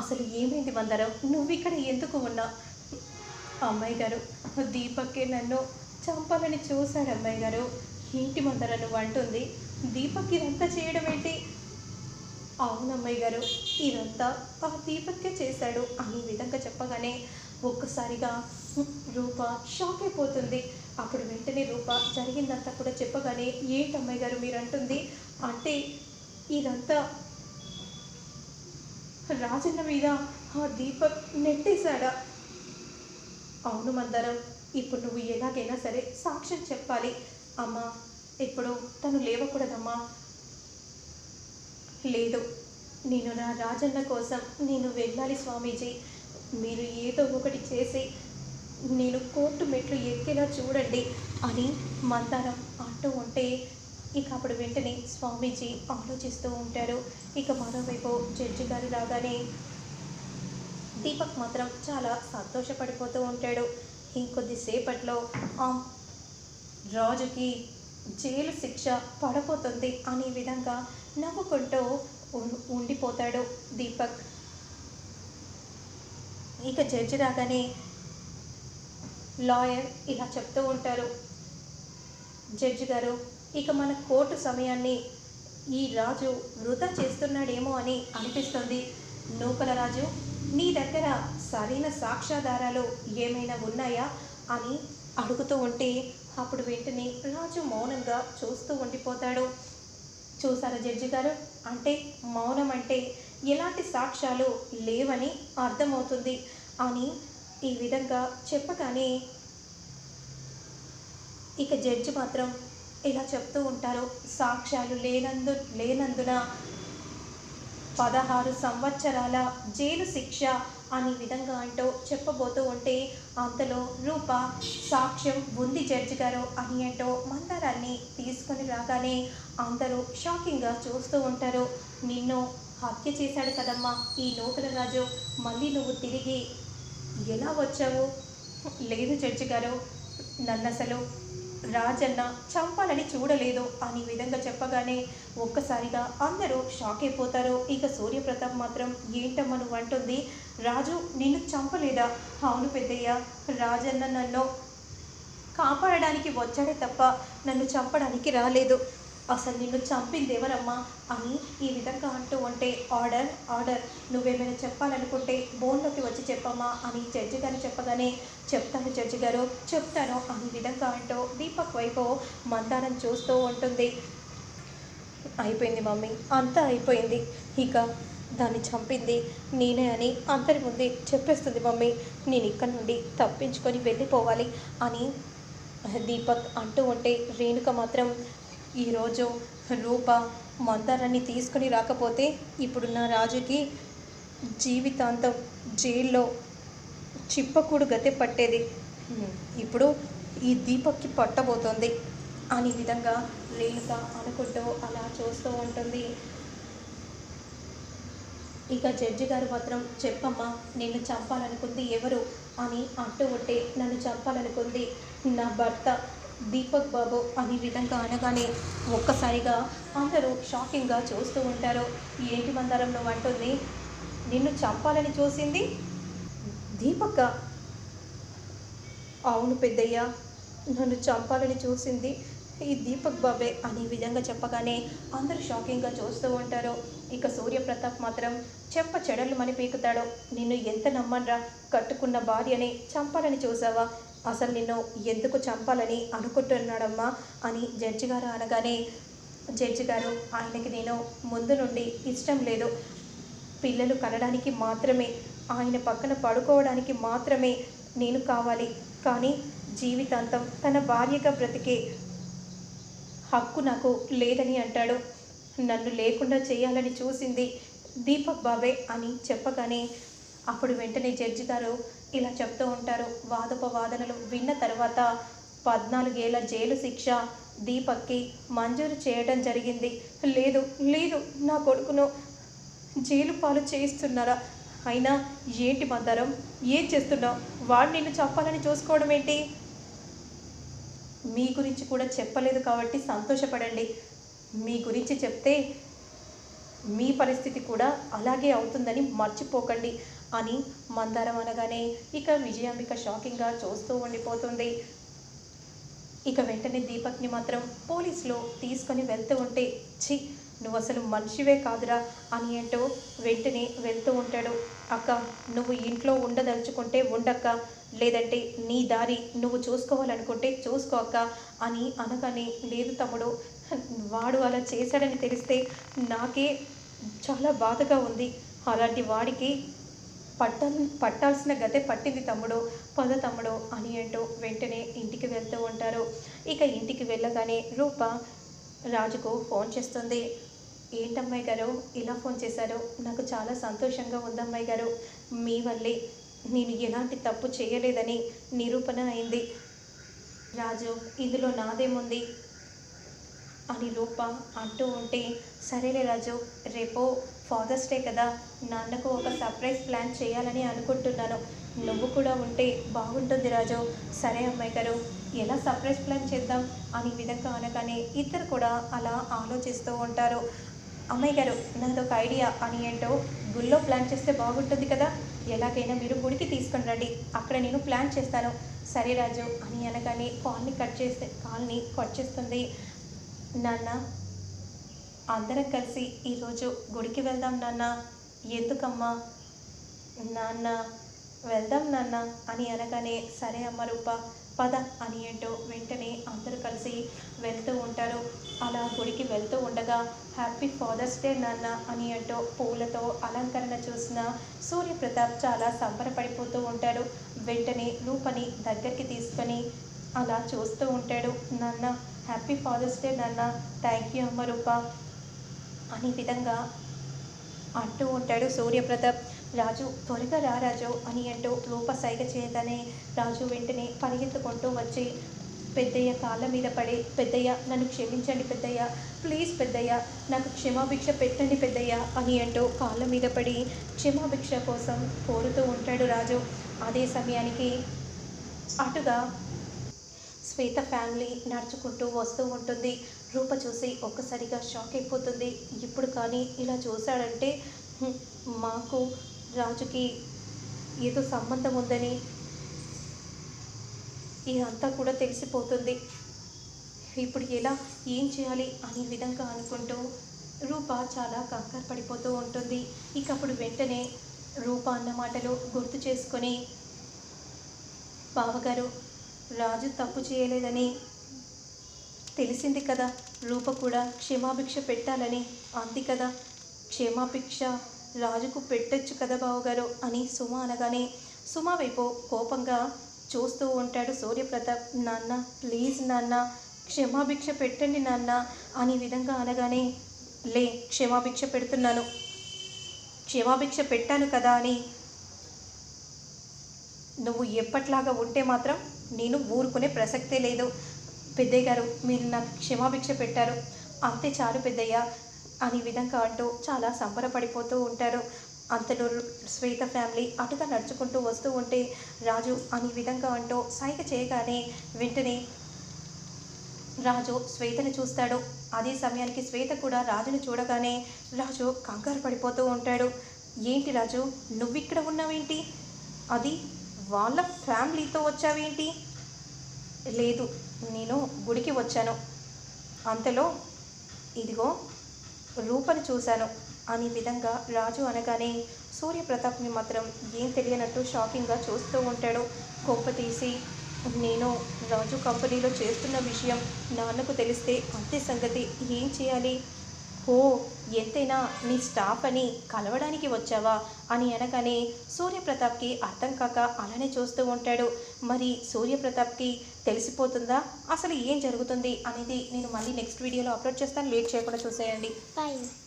అసలు ఏమైంది మందరం నువ్వు ఇక్కడ ఎందుకు ఉన్నా? అమ్మాయి గారు దీపక్కే నన్ను చంపాలని చూశాడు అమ్మాయి గారు. ఏంటి మందరం నువ్వు అంటుంది? దీపక్ ఇదంతా చేయడం ఏంటి? అవునమ్మాయి గారు ఇదంతా ఆ దీపక్కే చేశాడు అని విధంగా చెప్పగానే ఒక్కసారిగా రూప షాక్ అయిపోతుంది. అప్పుడు వెంటనే రూప జరిగిందంతా కూడా చెప్పగానే ఏంటమ్మాయి గారు మీరు అంటుంది అంటే ఇదంతా రాజన్న మీద ఆ దీపక్ నెట్టేశాడా? అవును మందరం ఇప్పుడు నువ్వు ఎలాగైనా సరే సాక్ష్యం చెప్పాలి. అమ్మా ఇప్పుడు తను లేవకూడదమ్మా. లేదు నేను నా రాజన్న కోసం నేను వెళ్ళాలి స్వామీజీ. మీరు ఏదో ఒకటి చేసి నేను కోర్టు మెట్లు ఎక్కేలా చూడండి అని మందారం అంటూ ఉంటే ఇక అప్పుడు వెంటనే స్వామీజీ ఆలోచిస్తూ ఉంటారు. ఇక మరోవైపు జడ్జి గారు రాగానే దీపక్ మాత్రం చాలా సంతోషపడిపోతూ ఉంటాడు. ఇంకొద్దిసేపట్లో ఆ రాజుకి జైలు శిక్ష పడబోతుంది అనే విధంగా నవ్వుకుంటూ ఉండిపోతాడు దీపక్. ఇక జడ్జి రాగానే లాయర్ ఇలా చెప్తూ ఉంటారు. జడ్జి గారు ఇక మన కోర్టు సమయాన్ని ఈ రాజు వృధా చేస్తున్నాడేమో అని అనిపిస్తుంది. నూకల రాజు నీ దగ్గర సరైన సాక్ష్యాధారాలు ఏమైనా ఉన్నాయా అని అడుగుతూ ఉంటే అప్పుడు వెంటనే రాజు మౌనంగా చూస్తూ ఉండిపోతాడు. చూసారా జడ్జి గారు? అంటే మౌనం అంటే ఎలాంటి సాక్ష్యాలు లేవని అర్థమవుతుంది అని ఈ విధంగా చెప్పగానే ఇక జడ్జి మాత్రం ఇలా చెప్తూ ఉంటారు. సాక్ష్యాలు లేనందు లేనందున పదహారు సంవత్సరాల జైలు శిక్ష అనే విధంగా అంటూ చెప్పబోతూ ఉంటే అంతలో రూప సాక్ష్యం ఉంది జడ్జి గారు అని అంటూ మందారాన్ని తీసుకొని రాగానే అందరూ షాకింగ్గా చూస్తూ ఉంటారు. నిన్ను హత్య చేశాడు కదమ్మా ఈ నూతన రాజు. మళ్ళీ నువ్వు తిరిగి ఎలా వచ్చావు? లేదు జడ్జి గారు. నన్ను అసలు రాజన్న చంపాలని చూడలేదు. అని విధంగా చెప్పగానే ఒక్కసారిగా అందరూ షాక్ అయిపోతారు. ఇక సూర్యప్రతాప్ మాత్రం ఏంటమ్మా నువ్వు అంటుంది. రాజు నిన్ను చంపలేదా? అవును పెద్దయ్య రాజన్న నన్ను కాపాడడానికి వచ్చాడే తప్ప నన్ను చంపడానికి రాలేదు. అసలు నిన్ను చంపింది ఎవరమ్మా అని ఈ విధంగా అంటూ ఉంటే ఆర్డర్ ఆర్డర్ నువ్వేమైనా చెప్పాలనుకుంటే బోన్లోకి వచ్చి చెప్పమ్మా అని జడ్జి గారు చెప్పగానే చెప్తాను జడ్జి గారు చెప్తాను అని విధంగా అంటూ దీపక్ వైపు మందారం చూస్తూ ఉంటుంది. అయిపోయింది మమ్మీ అంతా అయిపోయింది. ఇక దాన్ని చంపింది నేనే అని అందరి ముందే చెప్పేస్తుంది మమ్మీ. నేను ఇక్కడ నుండి తప్పించుకొని వెళ్ళిపోవాలి అని దీపక్ అంటూ ఉంటే రేణుక మాత్రం ఈరోజు రూప మందారాన్ని తీసుకుని రాకపోతే ఇప్పుడున్న రాజుకి జీవితాంతం జైల్లో చిప్పకూడు గతి పట్టేది. ఇప్పుడు ఈ దీపక్కి పట్టబోతోంది. అనే విధంగా రేణుక అనుకుంటూ అలా చూస్తూ ఉంటుంది. ఇక జడ్జి గారు మాత్రం చెప్పమ్మా నిన్ను చంపాలనుకుంది ఎవరు? అని అంటూ ఉంటే నన్ను చంపాలనుకుంది నా భర్త. దీపక్ బాబు అనే విధంగా అనగానే ఒక్కసారిగా అందరూ షాకింగ్గా చూస్తూ ఉంటారు. ఏంటి మందారం నువ్వు అంటుంది నిన్ను చంపాలని చూసింది దీపక్క? అవును పెద్దయ్య నన్ను చంపాలని చూసింది ఈ దీపక్ బాబే అనే విధంగా చెప్పగానే అందరూ షాకింగ్గా చూస్తూ ఉంటారు. ఇక సూర్యప్రతాప్ మాత్రం చెప్ప చెడలు మని పీకుతాడు నిన్ను ఎంత నమ్మన్రా? కట్టుకున్న భార్యని చంపాలని చూసావా? అసలు నిన్ను ఎందుకు చంపాలని అనుకుంటున్నాడమ్మా అని జడ్జి గారు అనగానే జడ్జి గారు ఆయనకి నేను ముందు నుండి ఇష్టం లేదు. పిల్లలు కనడానికి మాత్రమే ఆయన పక్కన పడుకోవడానికి మాత్రమే నేను కావాలి. కానీ జీవితాంతం తన భార్యగా బ్రతికే హక్కు నాకు లేదని అంటాడు. నన్ను లేకుండా చేయాలని చూసింది దీపక్ బాబే అని చెప్పగానే అప్పుడు వెంటనే జడ్జి గారు ఇలా చెప్తూ ఉంటారు. వాదోపవాదనలు విన్న తర్వాత పద్నాలుగేళ్ళ జైలు శిక్ష దీపక్కి మంజూరు చేయడం జరిగింది. లేదు లేదు నా కొడుకును జైలు పాలు చేయిస్తున్నారా? అయినా ఏంటి మందరం? ఏం చేస్తున్నావు? వాడు నిన్ను చెప్పాలని చూసుకోవడం ఏంటి? మీ గురించి కూడా చెప్పలేదు కాబట్టి సంతోషపడండి. మీ గురించి చెప్తే మీ పరిస్థితి కూడా అలాగే అవుతుందని మర్చిపోకండి. అని మందారం అనగానే ఇక విజయాంబిక షాకింగ్గా చూస్తూ ఉండిపోతుంది. ఇక వెంటనే దీపక్ని మాత్రం పోలీసులు తీసుకొని వెళ్తూ ఉంటే ఛీ నువ్వు అసలు మనిషివే కాదురా అని అంటూ వెంటనే వెళ్తూ ఉంటాడు. అక్క నువ్వు ఇంట్లో ఉండదలుచుకుంటే ఉండక్క లేదంటే నీ దారి నువ్వు చూసుకోవాలనుకుంటే చూసుకో అక్క అని అనగానే లేదు తమ్ముడు వాడు అలా చేశాడని తెలిస్తే నాకే చాలా బాధగా ఉంది. అలాంటి వాడికి పట్టాల్ పట్టాల్సిన గతే పట్టింది తమ్ముడు పద తమ్ముడు అని అంటూ వెంటనే ఇంటికి వెళ్తూ ఉంటారు. ఇక ఇంటికి వెళ్ళగానే రూప రాజుకు ఫోన్ చేస్తుంది. ఏంటమ్మాయి గారు ఇలా ఫోన్ చేశారు? నాకు చాలా సంతోషంగా ఉందమ్మాయి గారు. మీ వల్లే నేను ఎలాంటి తప్పు చేయలేదని నిరూపణ అయింది. రాజు ఇందులో నాదేముంది అని రూప అంటూ ఉంటే సరేలే రాజు రేపు ఫాదర్స్ డే కదా నాన్నకు ఒక సర్ప్రైజ్ ప్లాన్ చేయాలని అనుకుంటున్నాను. నువ్వు కూడా ఉంటే బాగుంటుంది రాజు. సరే అమ్మాయి గారు ఎలా సర్ప్రైజ్ ప్లాన్ చేద్దాం? అని విధంగా అనగానే ఇద్దరు కూడా అలా ఆలోచిస్తూ ఉంటారు. అమ్మాయి గారు నాదొక ఐడియా అని ఏంటో గుళ్ళో ప్లాన్ చేస్తే బాగుంటుంది కదా. ఎలాగైనా మీరు గుడికి తీసుకుని రండి. అక్కడ నేను ప్లాన్ చేస్తాను. సరే రాజు అని అనగానే కాల్ని కట్ చేస్తే కాల్ని కట్ చేస్తుంది. నాన్న అందరం కలిసి ఈరోజు గుడికి వెళ్దాం నాన్న. ఎందుకమ్మా? నాన్న వెళ్దాం నాన్న అని అనగానే సరే అమ్మ రూప పద అని ఏంటో వెంటనే అందరూ కలిసి వెళ్తూ ఉంటారు. అలా గుడికి వెళ్తూ ఉండగా హ్యాపీ ఫాదర్స్ డే నాన్న అని అంటూ పూలతో అలంకరణ చూసిన సూర్యప్రతాప్ చాలా సంబరపడిపోతూ ఉంటాడు. వెంటనే రూపని దగ్గరికి తీసుకొని అలా చూస్తూ ఉంటాడు. నాన్న హ్యాపీ ఫాదర్స్ డే నాన్న. థ్యాంక్ యూ అమ్మ రూప. అనే విధంగా అంటూ ఉంటాడు. సూర్యప్రతాప్ రాజు త్వరగా రా రాజు అని అంటూ రూప సైగ చేయగానే రాజు వెంటనే పరిగెత్తుకుంటూ వచ్చి పెద్దయ్య కాళ్ళ మీద పడి పెద్దయ్య నన్ను క్షమించండి పెద్దయ్య ప్లీజ్ పెద్దయ్య నాకు క్షమాభిక్ష పెట్టండి పెద్దయ్య అని అంటూ కాళ్ళ మీద పడి క్షమాభిక్ష కోసం కోరుతూ ఉంటాడు రాజు. అదే సమయానికి అటుగా శ్వేత ఫ్యామిలీ నడుచుకుంటూ వస్తూ ఉంటుంది. రూప చూసి ఒక్కసారిగా షాక్ అయిపోతుంది. ఇప్పుడు కానీ ఇలా చూశాడంటే మాకు రాజుకి ఏదో సంబంధం ఉందని ఇదంతా కూడా తెలిసిపోతుంది. ఇప్పుడు ఎలా ఏం చేయాలి? అనే విధంగా అనుకుంటూ రూప చాలా కంగారు పడిపోతూ ఉంటుంది. ఇక అప్పుడు వెంటనే రూప అన్న మాటలు గుర్తు చేసుకొని బావగారు రాజు తప్పు చేయలేదని తెలిసింది కదా. రూప కూడా క్షమాభిక్ష పెట్టాలని. అంది కదా. క్షమాభిక్ష రాజుకు పెట్టొచ్చు కదా బావగారు అని సుమ అనగానే సుమ వైపు కోపంగా చూస్తూ ఉంటాడు సూర్యప్రతాప్. నాన్న ప్లీజ్ నాన్న క్షమాభిక్ష పెట్టండి నాన్న అని విధంగా అనగానే లే క్షమాభిక్ష పెడుతున్నాను. క్షమాభిక్ష పెట్టాను కదా అని. నువ్వు ఎప్పట్లాగా ఉంటే మాత్రం నేను ఊరుకునే ప్రసక్తే లేదు. పెద్దయ్య గారు మీరు నాకు క్షమాభిక్ష పెట్టారు. అంతే చాలు పెద్దయ్య అని విధంగా అంటూ చాలా సంబరపడిపోతూ ఉంటారు. అంతలో శ్వేత ఫ్యామిలీ అటుగా నడుచుకుంటూ వస్తూ ఉంటే రాజు అని విధంగా అంటూ సైగ చేయగానే వెంటనే రాజు శ్వేతను చూస్తాడు. అదే సమయానికి శ్వేత కూడా రాజును చూడగానే రాజు కంగారు పడిపోతూ ఉంటాడు. ఏంటి రాజు నువ్విక్కడ ఉన్నావేంటి? అది వాళ్ళ ఫ్యామిలీతో వచ్చావేంటి? లేదు నేను గుడికి వచ్చాను. అంతలో ఇదిగో రూపను చూశాను. అనే విధంగా రాజు అనగానే సూర్యప్రతాప్ని మాత్రం ఏం తెలియనట్టు షాకింగ్గా చూస్తూ ఉంటాడు. కొంప తీసి నేను రాజు కంపెనీలో చేస్తున్న విషయం నాన్నకు తెలిస్తే అంతే సంగతి. ఏం చేయాలి? ఓ ఎంతైనా నీ స్టాఫ్ అని కలవడానికి వచ్చావా అని అనగానే సూర్యప్రతాప్కి అర్థం కాక అలానే చూస్తూ ఉంటాడు. మరి సూర్యప్రతాప్కి తెలిసిపోతుందా? అసలు ఏం జరుగుతుంది అనేది నేను మళ్ళీ నెక్స్ట్ వీడియోలో అప్లోడ్ చేస్తాను. లేట్ చేయకుండా చూసేయండి. Bye.